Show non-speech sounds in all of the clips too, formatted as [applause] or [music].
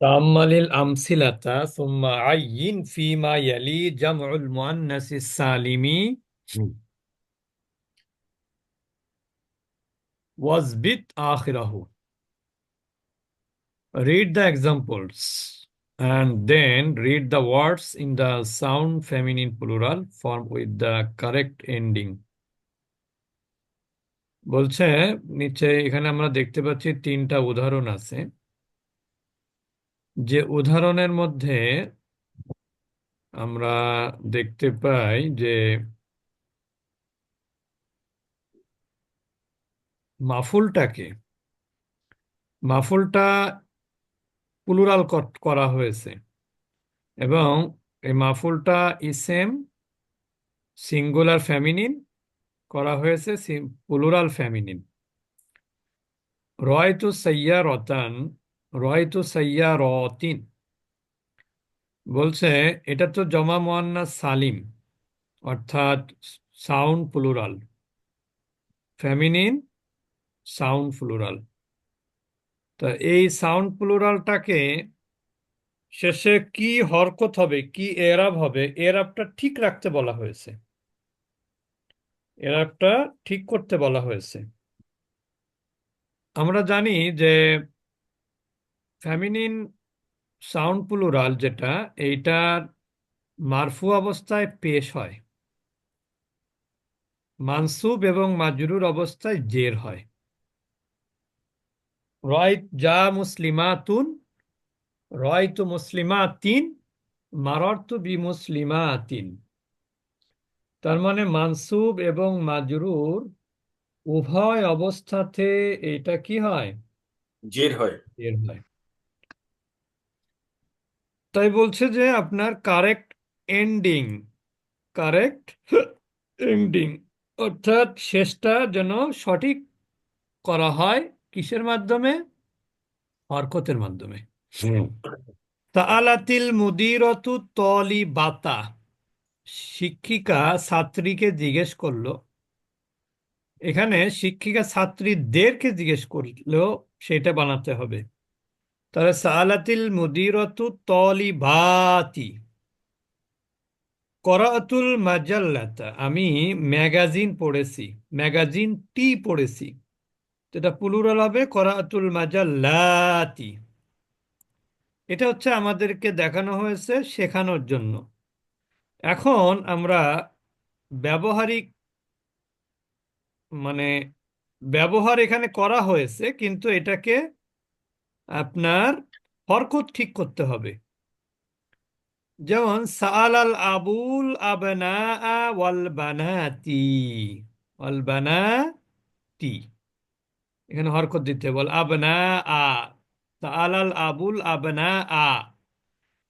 তাম্মালিল আমসিলাতা সুম্মা আইয়িন ফিমা ইয়ালি জামউল মুআন্নাস সালিমি ওয়াজবিত আখিরাহু read the examples And then read the words in the sound feminine plural form with the correct বলছে নিচে এখানে আমরা দেখতে পাচ্ছি তিনটা উদাহরণ আছে। যে উদাহরণের মধ্যে আমরা দেখতে পাই যে মাফুলটাকে, মাফুলটা প্লুরাল করা হয়েছে এবং এই মাফুলটা ইসেম সিঙ্গুলার ফ্যামিনিন করা হয়েছে প্লুরাল ফ্যামিনিন রয়তু সাইয়া রতান রয়তু সাইয়া রতিন বলছে, এটা তো জমা মোয়ান্নাস সালিম, অর্থাৎ sound plural. Feminine sound plural. তা এই সাউন্ড প্লুরালটাকে শেষে কি হরকত হবে, কি এরাব হবে, এরাবটা ঠিক রাখতে বলা হয়েছে। এরাবটা ঠিক করতে বলা হয়েছে। আমরা জানি যে ফ্যামিনিন সাউন্ড প্লুরাল যেটা এইটার মারফু অবস্থায় পেশ হয়। মানসুব এবং মাজরুর অবস্থায় জের হয়। রয় যা মুসলিমাতুন রয়তু মুসলিমাতিন মাররতু বি মুসলিমাতিন তার মানে মানসুব এবং মাজরুর উভয় অবস্থাতে এটা কি হয়? জের হয়। জের হয়। তাই বলছে যে আপনার কারেক্ট এন্ডিং কারেক্ট এন্ডিং অর্থাৎ শেষটা যেন সঠিক করা হয় কিসের মাধ্যমে? হরকতের মাধ্যমে। তালাতিল মুদিরতু তলি বাতা শিক্ষিকা ছাত্রীকে জিজ্ঞেস করল। এখানে শিক্ষিকা ছাত্রীদেরকে জিজ্ঞেস করলেও সেটা বানাতে হবে। তাহলে সালাতিল মুদিরতু তলি বাতি করাতুল মাজাল্লাতা, আমি ম্যাগাজিন পড়েছি, ম্যাগাজিন টি পড়েছি। যেটা প্লুরাল হবে করাতুল মাজাল্লাতি। এটা হচ্ছে আমাদেরকে দেখানো হয়েছে শেখানোর জন্য। এখন আমরা ব্যবহারিক মানে ব্যবহার এখানে করা হয়েছে, কিন্তু এটাকে আপনার হরকত ঠিক করতে হবে। যেমন সাল আবুল আবনা ওয়াল এখানে হরকত দিতে বল আবনা আ সাল আবুল আবনা আ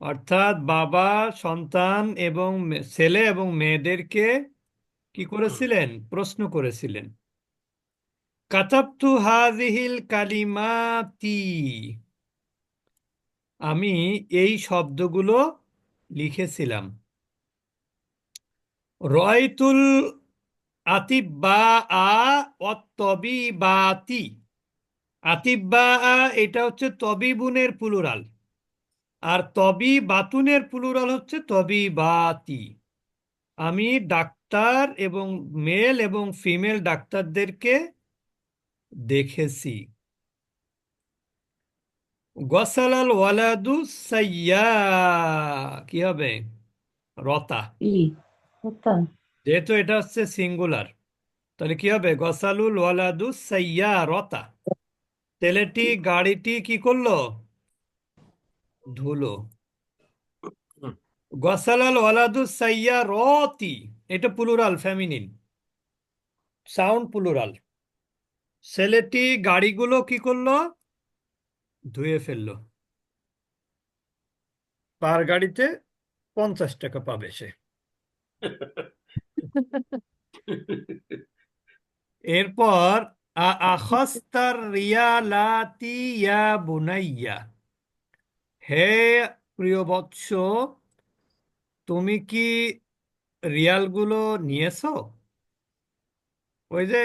অর্থাৎ বাবা, সন্তান এবং ছেলে এবং মেয়েদেরকে কি করেছিলেন? প্রশ্ন করেছিলেন। কাতাবতু হাজিহিল কালিমাতি। আমি এই শব্দগুলো লিখেছিলাম। রয়তুল আতিব্বা আ অত্তবিবাতি আতিব্বা আ এটা হচ্ছে তবিবুনের পুলুরাল আর তবি বাতুনের পুলুরাল হচ্ছে তবি বাতি আমি ডাক্তার এবং মেল এবং ফিমেল ডাক্তারদেরকে দেখেছি। গসালাল ওয়ালাদু সাইয়া কি হবে? রতা। যেহেতু এটা হচ্ছে সিঙ্গুলার তাহলে কি হবে? গসালুল ওয়ালাদু সাইয়া রতা। ছেলেটি গাড়িটি কি করল? ধুলো। গসালাল ওয়ালাদু সাইয়া রতি। এটা প্লুরাল ফ্যামিনিন সাউন্ড প্লুরাল ছেলেটি গাড়িগুলো কি করল? ধুয়ে ফেলল। পার গাড়িতে পঞ্চাশ টাকা পাবে সে। এরপর আখস্তার ইয়া বুনাইয়া, হে প্রিয় বৎস, তুমি কি রিয়ালগুলো নিয়েছো? ওই যে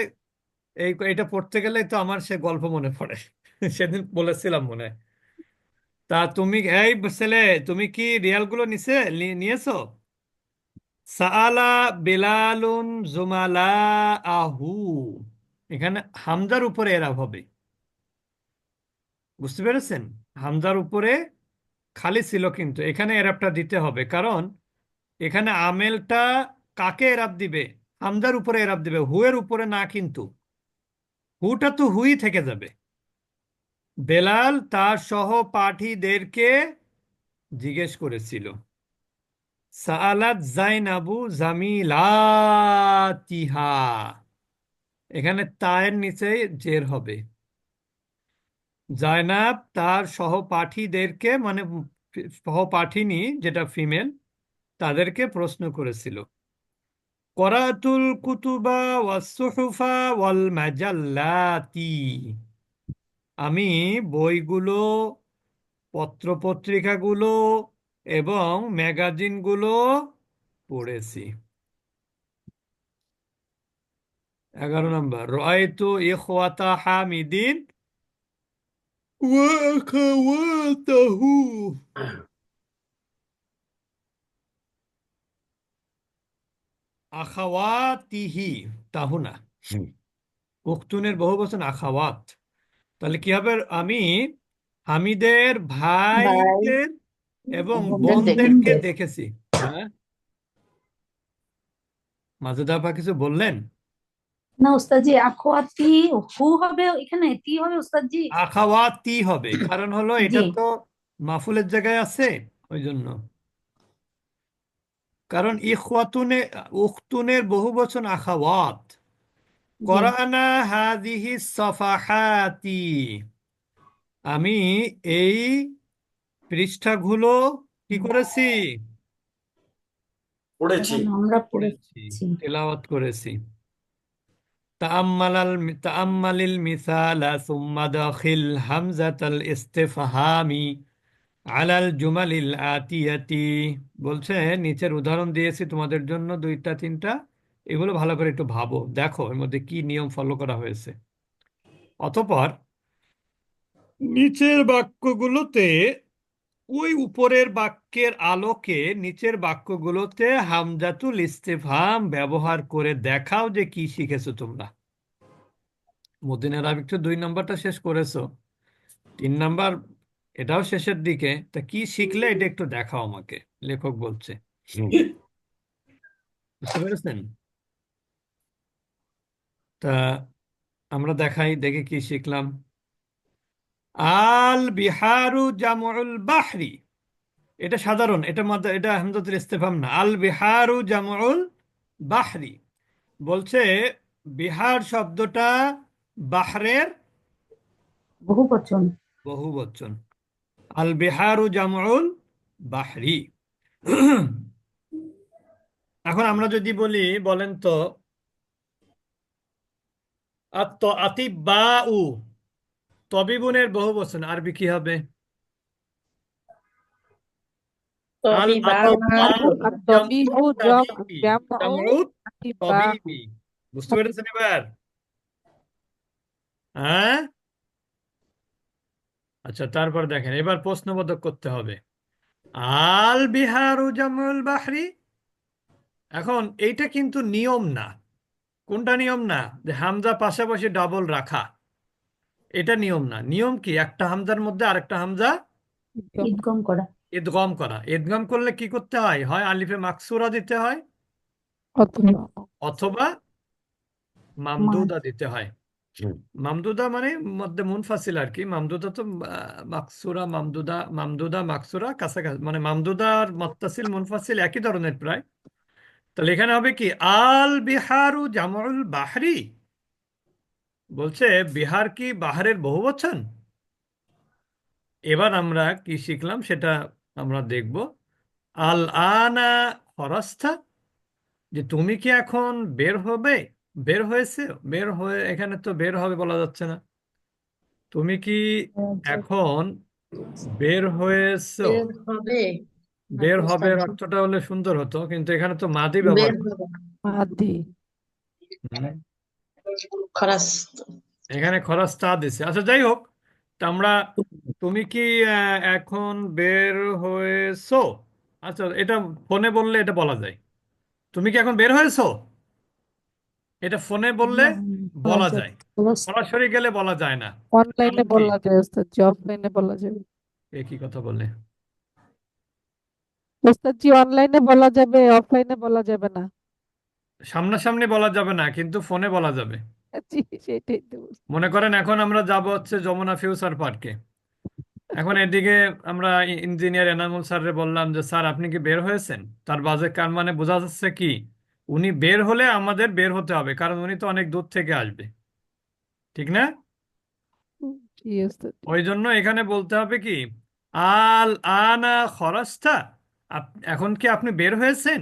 এই এটা পড়তে গেলে তো আমার সে গল্প মনে পড়ে। [laughs] সেদিন বলেছিলাম মনে। হয় তা তুমি, এই ছেলে, তুমি কি রিয়ালগুলো নিছে নিয়েছো? সাআলা বেলালুন জুমালা আহু এখানে হামজার উপরে এরাব হবে। বুঝতে পেরেছেন? হামজার উপরে খালি ছিল কিন্তু। এখানে এরাবটা দিতে হবে। কারণ এখানে আমেলটা কাকে এরাব দিবে? হামজার উপরে এরাব দিবে। হুয়ের উপরে না কিন্তু। হুটা তো হুই থেকে যাবে। বেলাল তার সহপাঠীদেরকে জিজ্ঞেস করেছিল জাইনাবু জামিলাতিহা? এখানে তায়ের নিচে জের হবে। জায়নাব তার সহপাঠীদেরকে মানে সহপাঠিনী যেটা ফিমেল, তাদেরকে প্রশ্ন করেছিল করাতুল কুতুবা ওয়াসুহুফা ওয়াল মাজাল্লাতি। আমি বইগুলো, পত্রপত্রিকাগুলো এবং ম্যাগাজিনগুলো পড়েছি। এগারো নম্বর, রয়তো ইখওয়াতা হামিদিন। ওয়া আখাওয়াতাহু। আখাওয়াতিহি তাহু না উখতুনের বহু বচন আখাওয়াত। তাহলে কি হবে? আমি হামিদের ভাইদের এবং বোনদেরকে দেখেছি। হ্যাঁ। মাজেদা আপা কিছু বললেন? না ওস্তাদজি আখোয়াতি হু হবে এখানে তি হবে ওস্তাদজি? আখাওয়াতি হবে। কারণ হলো এটা তো মাফুলের জায়গায় আছে ওই জন্য কারণ ইখওয়াতুনে উখতুনের বহু বচন আখাওয়াত। করানা হাদিহি সফাহাতি। আমি এই পৃষ্ঠাগুলো কি করেছি? পড়েছি। আমরা পড়েছি। পড়েছি তেলাওয়াত করেছি। তাআম্মালাল তাআম্মালিল মিসালা সুম্মা দাখিল হামজাতাল ইস্তিফহামি। আলাল জুমালিল আতিয়াতি। বলছে, নিচের উদাহরণ দিয়েছি তোমাদের জন্য, দুইটা, তিনটা। এগুলো ভালো করে একটু ভাবো, দেখো এর মধ্যে কি নিয়ম ফলো করা হয়েছে। অতপর নিচের বাক্যগুলোতে, ওই উপরের বাক্যের আলোকে নিচের বাক্যগুলোতে হামজাতুল ইস্তেফহাম ব্যবহার করে দেখাও যে কি শিখেছো তোমরা। মদিনার তো দুই নাম্বারটা শেষ করেছ। তিন নাম্বার এটাও শেষের দিকে। তা কি শিখলে এটা একটু দেখাও আমাকে লেখক বলছে। বুঝতে পেরেছেন? তা আমরা দেখাই দেখে কি শিখলাম। আল বিহারু জামুল বাহরি। এটা সাধারণ এটা মধ্যে এটা হামজাতুল ইস্তেফাম না। আল বিহারু জামুল বাহরি। বলছে বিহার শব্দটা বাহরের বহু বচন বহু বচন আল বেহারু জামুল বাহরি। এখন আমরা যদি বলি বলেন তো বা উ তবিবুনের বহু বচন আরবি কি হবে? বুঝতে পেরেছেন এবার? হ্যাঁ? আচ্ছা তারপর দেখেন এবার প্রশ্নবোধক করতে হবে। আল বিহারু জামুল বাহরি? এখন এইটা কিন্তু নিয়ম না। কোনটা নিয়ম না? যে হামজা পাশাপাশি ডাবল রাখা। এটা নিয়ম না। নিয়ম কি? একটা হামজার মধ্যে আরেকটা হামজা ইদগম করা। ইদগম করা। ইদগম করলে কি করতে হয়? হয় আলিফে মাকসুরা দিতে হয়? অথবা মামদুদা দিতে হয়। মামদুদা মানে মধ্যে মুনফাসিল আর কি মামদুদা তো মাকসুরা, মামদুদা মামদুদা, মাকসুরা কাছাকাছি মানে মামদুদা আর মুত্তাসিল, মুনফাসিল একই ধরনের প্রায়। তাহলে এখানে হবে কি, আল বিহারু জামউল বাহরি। বলছে, বিহার কি বাহারের বহু বহুবচন এবার আমরা কি শিখলাম সেটা আমরা দেখব। আল আনা খরস্তা, যে তুমি কি এখন বের হবে? বের হয়েছে? বের হয়ে এখানে তো বের হবে বলা যাচ্ছে না। তুমি কি এখন বের হয়েছ? বের হবে। বের আচ্ছা, হবে অর্থটা হলে সুন্দর হতো কিন্তু এখানে তো মাদি ব্যবহার মানে? খরাস। এখানে খরচ তা দিছে। আচ্ছা যাই হোক তা আমরা তুমি কি এখন বের হয়েছো? আচ্ছা এটা ফোনে বললে এটা বলা যায়। তুমি কি এখন বের হয়েছো? এটা ফোনে বললে বলা যায়। সরাসরি গেলে বলা যায় না। অনলাইনে বলা যায় ওস্তাদ জি অফলাইনে বলা যাবে এ কি কথা বললে? ওস্তাদ জি অনলাইনে বলা যাবে অফলাইনে বলা যাবে না। সামনাসামনি বলা যাবে না কিন্তু ফোনে বলা যাবে। জি সেটাই তো মনে করেন এখন আমরা যাব হচ্ছে যমুনা ফিউচার পার্কে। এখন এদিকে আমরা ইঞ্জিনিয়ার এনামুল স্যাররে বললাম যে স্যার আপনি কি বের হয়েছেন? তার বাজে কার মানে বোঝা যাচ্ছে কি উনি বের হলে আমাদের বের হতে হবে কারণ উনি তো অনেক দূর থেকে আসবে। ঠিক না? ওই জন্য এখানে বলতে হবে কি আল আনা খরচটা এখন কি আপনি বের হয়েছেন?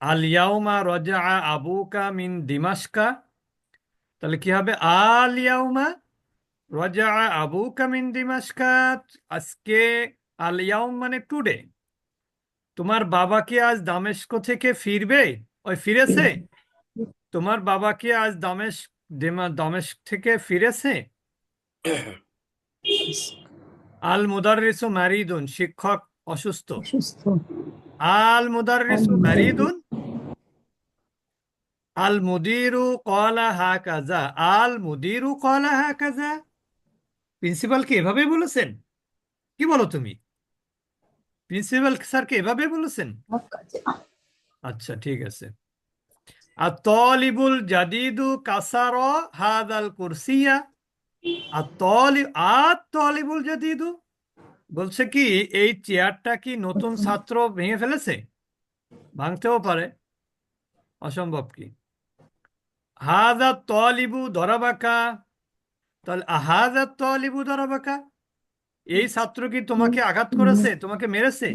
আল ইয়াউমা রজা আবুকা মিন দিমাশকা তাহলে কি হবে? আল ইয়াউমা রজা আবুকা মিন দিমাশকা আজকে আল ইয়াউম মানে টুডে তোমার বাবা কি আজ দামেস্ক থেকে ফিরবে? ওই ফিরেছে? তোমার বাবা কি আজ দামেশ দেমা- দামেস্ক থেকে ফিরেছে? আল মুদাররিসু মারিদুন, শিক্ষক অসুস্থ। আল মুদাররিসু মারিদুন? আল মুদিরু কলা হা কাজা আল মুদিরু কলা হাকাজা প্রিন্সিপাল কি এভাবে বলেছেন? কি বলো তুমি? প্রিন্সিপাল স্যার কি এভাবে বলেছেন? আচ্ছা ঠিক আছে। আর তলিবুল জাদিদু কাসার হাদাল কুরসিয়া। আর তলি আর তলিবুল জাদিদু? বলছে কি এই চেয়ারটা কি নতুন ছাত্র ভেঙে ফেলেছে? ভাঙতেও পারে। অসম্ভব কি? হাজা তলিবু দরাবাকা। তাহলে হাজা তলিবু দরাবাকা? এই ছাত্র কি তোমাকে আঘাত করেছে? তোমাকে মেরেছে?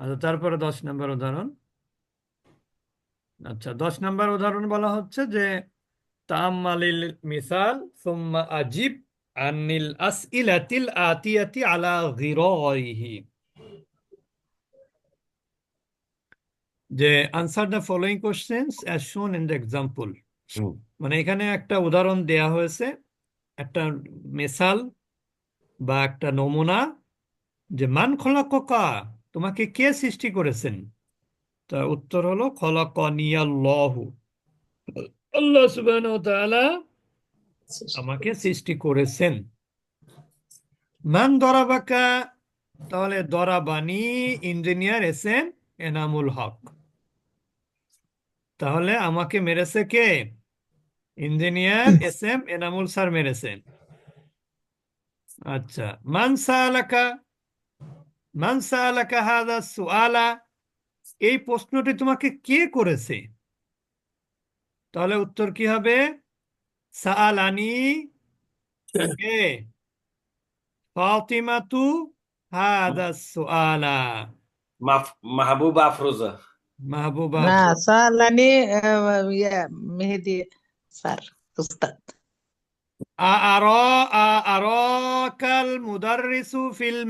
আচ্ছা তারপরে দশ নম্বর উদাহরণ। আচ্ছা দশ নম্বর উদাহরণ বলা হচ্ছে যে তামালিল মিসাল সুম্মা আজিব আনিল আসইলাতিল আতিয়াতি আলা গিরাইহি। যে answer the following questions as shown in the example মানে এখানে একটা উদাহরণ দেয়া হয়েছে। একটা মেসাল বা একটা নমুনা যে মান খলাকা তোমাকে কে সৃষ্টি করেছেন? তার উত্তর হলো, খলাকানিয়াল্লাহু। আল্লাহ সুবহানাহু আমাকে সৃষ্টি করেছেন। মান দরাবাকা, তাহলে দরাবানি ইঞ্জিনিয়ার এসেন এনামুল হক। তাহলে আমাকে মেরেছে কে? Engineer S M Enamul sir মেরেছেন। আচ্ছা। হাদা সুআলা এই প্রশ্নটি তোমাকে কে করেছে? তাহলে উত্তর কি হবে? সাআলানি কে? ফাতিমাতু হাদা সুআলা। মাহ- মাহবুবা আফরোজা। মাহবুবা না ইয়া মেহেদি স্যার উস্তাদ। ফিল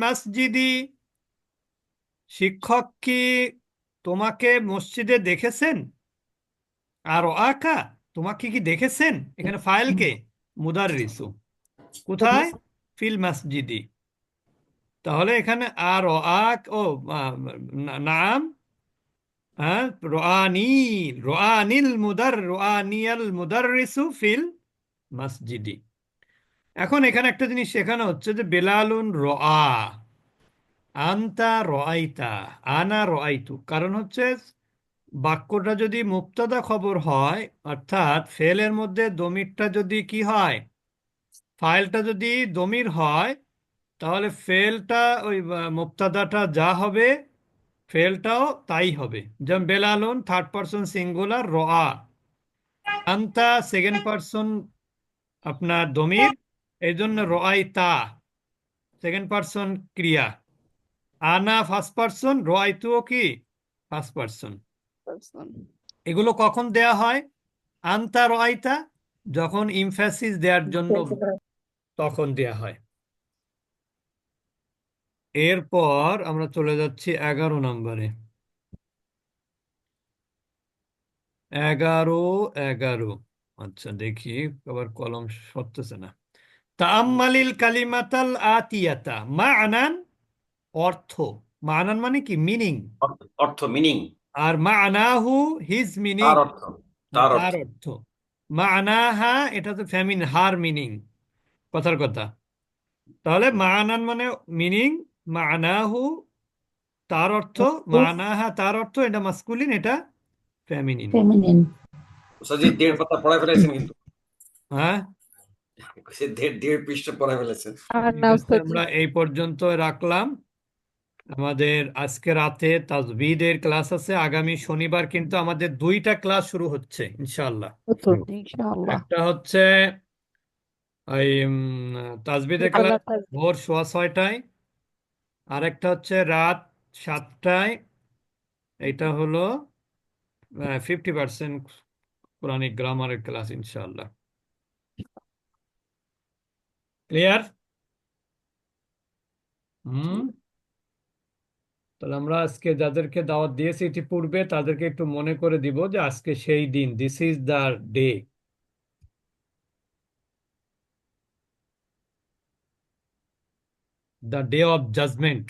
শিক্ষক কি তোমাকে মসজিদে দেখেছেন? আর আকা তোমাকে কি দেখেছেন? এখানে ফাইল কে? কোথায়? ফিল মসজিদি। তাহলে এখানে আর আক ও নাম? হ্যাঁ রোয়ানি রোয়ানিল মুদার রোয়ানিয়াল মুদাররিসু ফিল মসজিদি এখন এখানে একটা জিনিস শেখানো হচ্ছে যে বেলালুন রআ, আন্তা রআইতা, আনা রআইতু। কারণ হচ্ছে বাক্যটা যদি মুক্তাদা খবর হয়, অর্থাৎ ফেলের মধ্যে দমিরটা যদি কি হয়, ফাইলটা যদি দমির হয়, তাহলে ফেলটা ওই মুক্তাদাটা যা হবে, ফেলটাও তাই হবে। যেমন বেলালুন থার্ড পারসন সিঙ্গুলার রআ। আন্তা সেকেন্ড পারসন আপনার দমির এই জন্য রআইতা সেকেন্ড পারসন ক্রিয়া। আনা ফার্স্ট পারসন রআইতুও কি? ফার্স্ট পারসন এগুলো কখন দেয়া হয়? আন্তা রয়তা যখন ইমফ্যাসিস দেওয়ার জন্য তখন দেয়া হয়। এরপর আমরা চলে যাচ্ছি এগারো নম্বরে। এগারো এগারো। আচ্ছা দেখি। আবার কলম সরতেছে না। তাআম্মালিল কালিমাতাল আতিয়াতা মা'নান অর্থ। মা মা'নান মানে কি? মিনিং। অর্থ- মিনিং। আর মা'নাহু হিজ মিনিং। তার অর্থ তার অর্থ। অর্থ। মা'নাহা এটা তো ফেমিন হার মিনিং। কথার কথা। তাহলে মা মা'নান মানে মিনিং মা'নাহু তার অর্থ মা'নাহা তার অর্থ এটা মাস্কুলিন এটা ফেমিনিন ফেমিনিন সজি দেড় পাতা পড়ায় ফেলেছেন কিন্তু। হ্যাঁ? সে দেড় দেড় পৃষ্ঠা পড়ায় ফেলেছেন। আমরা এই পর্যন্ত রাখলাম। আমাদের আজকে রাতে তাজবিদের ক্লাস আছে। আগামী শনিবার কিন্তু আমাদের দুইটা ক্লাস শুরু হচ্ছে ইনশাআল্লাহ। একটা হচ্ছে এই উম, তাজবিদের ক্লাস ভোর সোয়া ছয়টায়। আর একটা হচ্ছে রাত সাতটায়। এটা হলো ফিফটি পার্সেন্ট কোরআনিক গ্রামারের ক্লাস ইনশাআল্লাহ ক্লিয়ার হুম তাহলে আমরা আজকে যাদেরকে দাওয়াত দিয়েছি ইতিপূর্বে তাদেরকে একটু মনে করে দিব যে আজকে সেই দিন this is the day the day of judgment